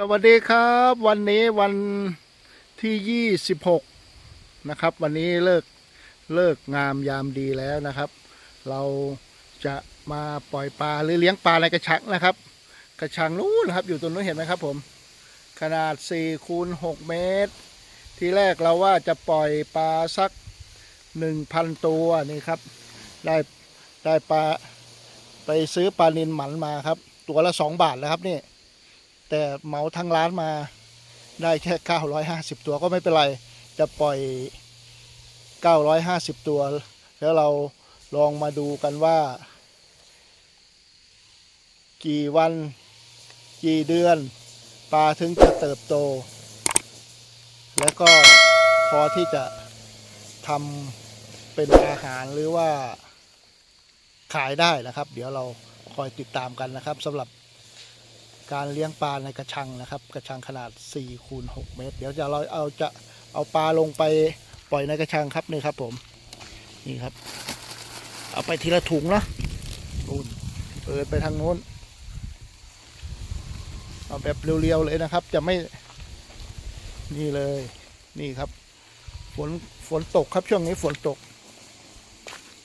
สวัสดีครับวันนี้วันที่ 26 นะครับ วันนี้เลิกเลิกงามยามดีแล้วนะครับ เราจะมาปล่อยปลาหรือเลี้ยงปลาในกระชังนะครับ กระชังนู้นครับ อยู่ตรงนู้นเห็นไหมครับผม ขนาด4คูณ6เมตร ที่แรกเราว่าจะปล่อยปลาสัก 1,000 ตัวนี่ครับ ได้ได้ปลาไปซื้อปลานินหมันมาครับ ตัวละ 2 บาทแล้วครับนี่ แต่เหมาทั้งร้านมาได้แค่ 950 ตัวก็ไม่เป็นไร จะปล่อย 950 ตัว แล้วเราลองมาดูกันว่า กี่วันกี่เดือน ปลาถึงจะเติบโต แล้วก็พอที่จะทำเป็นอาหารหรือว่าขายได้นะครับ เดี๋ยวเราคอยติดตามกันนะครับสำหรับ การเลี้ยงปลาในกระชังนะครับ กระชังขนาด4คูณ6เมตร เดี๋ยวจะเราเอาจะเอาปลาลงไปปล่อยในกระชังครับนี่ครับผมนี่ครับ เอาไปทีละถุงนะนู่นเปิดไปทางโน้น เอาแบบเรียวๆเลยนะครับ จะไม่นี่เลยนี่ครับ ฝนฝนตกครับช่วงนี้ฝนตก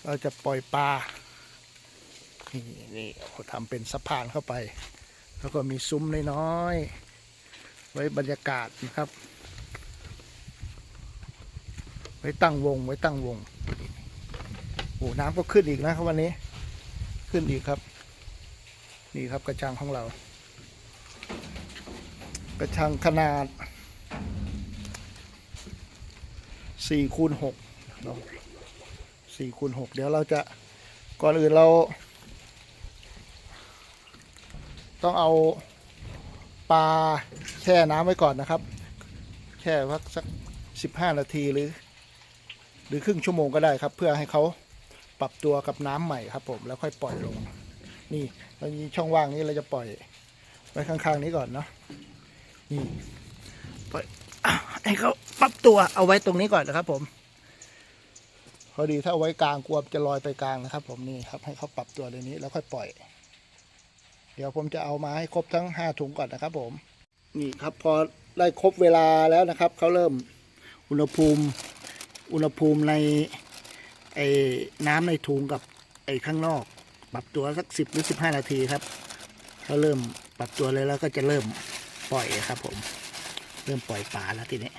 เราจะปล่อยปลานี่นี่ทำเป็นสะพานเข้าไป แล้วก็มีซุ้มน้อยๆไว้บรรยากาศนะครับ ไว้ตั้งวงไว้ตั้งวงโอ้น้ำก็ขึ้นอีกนะครับวันนี้ ขึ้นอีกครับ นี่ครับกระชังของเรา กระชังขนาดสี่คูณหกสี่คูณหกเดี๋ยวเราจะก่อนอื่นเรา ต้องเอาปลาแช่น้ำไว้ก่อนนะครับ แช่พักสักสิบห้านาทีหรือ หรือครึ่งชั่วโมงก็ได้ครับ เพื่อให้เขาปรับตัวกับน้ำใหม่ครับผมแล้วค่อยปล่อยลง นี่เรามีช่องว่างนี้เราจะปล่อยไว้ข้างๆนี้ก่อนเนาะนี่ปล่อยให้เขาปรับตัวเอาไว้ตรงนี้ก่อนนะครับ ผมพอดีถ้าเอาไว้กลางกลัวจะลอยไปกลางนะครับ ผมนี่ครับให้เขาปรับตัวในนี้แล้วค่อยปล่อย เดี๋ยวผมจะเอามาให้ครบทั้งห้าถุงก่อนนะครับ ผม นี่ครับพอได้ครบเวลาแล้วนะครับเขาเริ่มอุณหภูมิ อุณหภูมิในไอ้น้ำในถุงกับไอ้ข้างนอก ปรับตัวสักสิบหรือสิบห้านาทีครับเขาเริ่มปรับตัวเลยแล้วก็จะเริ่มปล่อยครับ ผม เริ่มปล่อยปลาแล้วทีนี้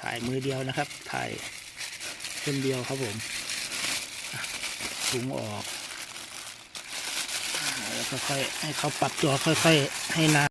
ถ่ายมือเดียวนะครับ ถ่ายคนเดียวครับผมถุงออก ค่อยๆให้เขาปรับตัวค่อย ๆ ให้น้ำ